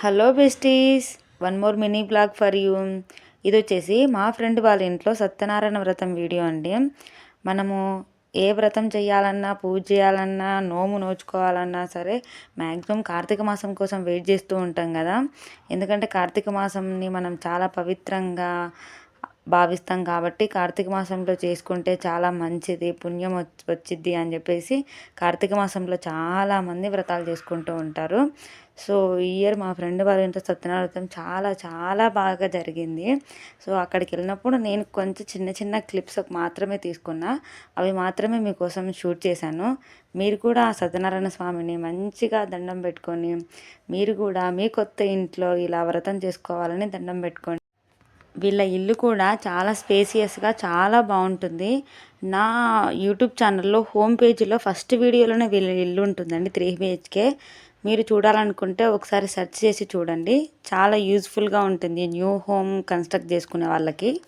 Hello besties one more mini vlog for you. ఇది వచ్చేసి మా ఫ్రెండ్ వాళ్ళ ఇంట్లో సత్యనారాయణ వ్రతం వీడియో అండి. మనము ఏ వ్రతం చేయాలన్నా పూజ చేయాలన్నా నోము నోచుకోవాలన్నా సరే మ్యాక్సిమం కార్తీక మాసం కోసం వెయిట్ చేస్తూ ఉంటాం కదా. ఎందుకంటే కార్తీక మాసంని మనం చాలా పవిత్రంగా భావిస్తాం కాబట్టి కార్తీక మాసంలో చేసుకుంటే చాలా మంచిది పుణ్యం వచ్చిద్ది అని చెప్పేసి కార్తీక మాసంలో చాలామంది వ్రతాలు చేసుకుంటూ ఉంటారు. సో ఈ ఇయర్ మా ఫ్రెండ్ వాళ్ళ ఇంట్లో సత్యనారాయణ వ్రతం చాలా చాలా బాగా జరిగింది. సో అక్కడికి వెళ్ళినప్పుడు నేను కొంచెం చిన్న చిన్న క్లిప్స్ మాత్రమే తీసుకున్నా. అవి మాత్రమే మీకోసం షూట్ చేశాను. మీరు కూడా ఆ సత్యనారాయణ స్వామిని మంచిగా దండం పెట్టుకొని మీరు కూడా మీ కొత్త ఇంట్లో ఇలా వ్రతం చేసుకోవాలని దండం పెట్టుకోండి వీళ్ళ ఇల్లు కూడా చాలా స్పేసియస్గా చాలా బాగుంటుంది. నా యూట్యూబ్ ఛానల్లో హోమ్ పేజీలో ఫస్ట్ వీడియోలోనే వీళ్ళ ఇల్లు ఉంటుందండి త్రీ బిహెచ్కే. మీరు చూడాలనుకుంటే ఒకసారి సెర్చ్ చేసి చూడండి. చాలా యూజ్ఫుల్గా ఉంటుంది న్యూ హోమ్ కన్స్ట్రక్ట్ చేసుకునే వాళ్ళకి.